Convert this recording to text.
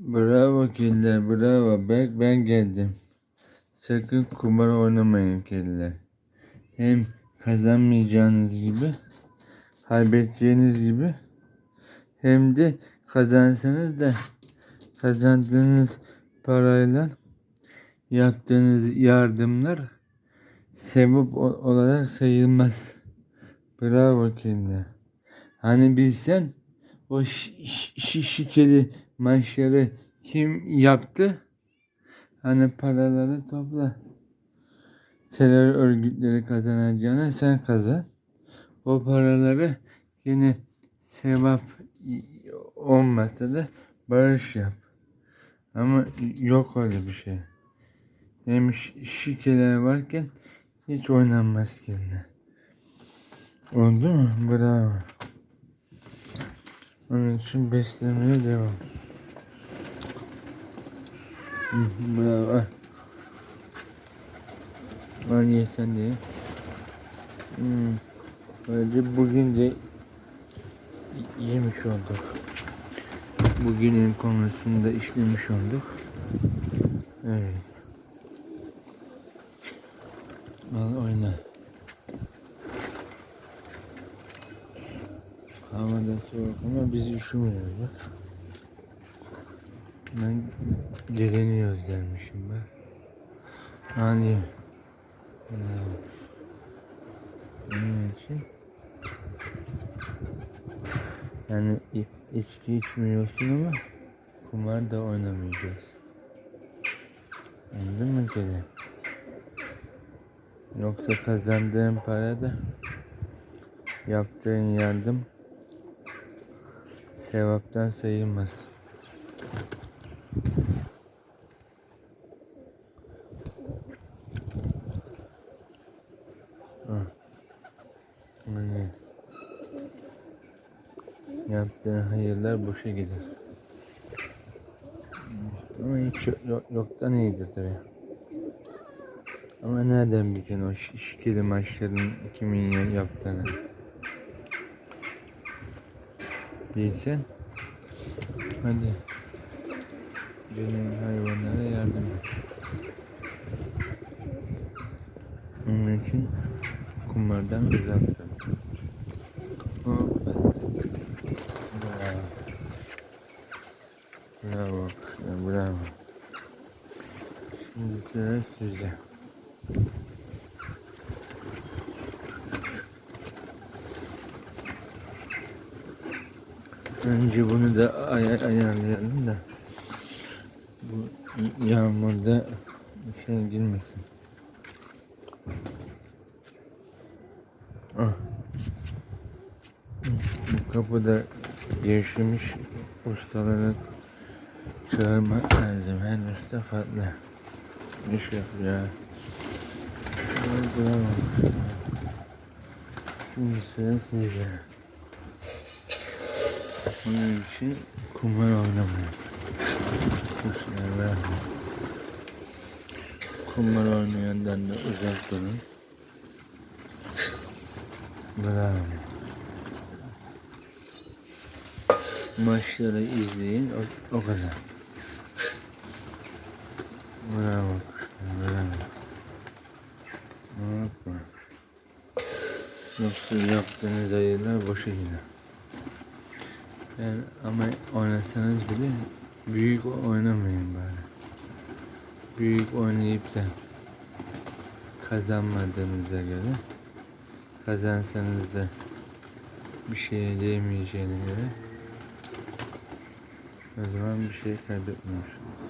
Bravo killer, bravo. Bak ben geldim. Sakın kumar oynamayın killer. Hem kazanmayacağınız gibi, kaybedeceğiniz gibi hem de kazansanız da kazandığınız parayla yaptığınız yardımlar sevap o- olarak sayılmaz. Bravo killer. Hani bilsen o şi- şi- maçları kim yaptı? Hani paraları topla. Terör örgütleri kazanacağına sen kazan. O paraları yine sevap olmasa da barış yap. Ama yok öyle bir şey. Hem şi- şikeler varken hiç oynanmaz kendine. Oldu mu? Bravo. Onun için beslemeye devam. Bravo. al. Al ye sen de. Hmm. Böylece bugün de yemiş olduk. Bugünün konusunu da işlemiş olduk. Evet. Al oyna. Hava da soğuk ama biz üşümüyoruz bak. Ben direniyoruz dermişim ben. Hani Onun için yani içki içmiyorsun ama kumar da oynamayacaksın. Anladın mı Kerem? Yoksa kazandığın para da yaptığın yardım sevaptan sayılmaz. Yani yaptığın hayırlar boşa gider. Ama hiç yok, yok, yoktan iyidir tabii. Ama nereden bileceksin o şi- şikeli maçların kimin ya- yaptığını? Bilsen hadi benim hayvanlara yardım et. Onun için kumardan uzak dur. Bravo. Bravo. Bravo. Şimdi sıra sizde. Önce bunu da ay ayarlayalım da bu yağmurda şey girmesin. Ah. Bu kapıda gevşemiş ustaları çağırmak lazım. Her usta farklı iş yapıyor. Bravo. Şimdi sıra sizde. Bunun için kumar oynamayın. Bismillah. Kumar oynayandan da uzak durun. Bravo. Maçları izleyin o, o kadar. Bravo. Bravo. Hoppa. Yoksa yaptığınız hayırlar boşa gider. Yani ama oynasanız bile büyük oynamayın bari. Büyük oynayıp da kazanmadığınıza göre kazansanız da bir şeye değmeyeceğine göre o zaman bir şey kaybetmiyorsunuz.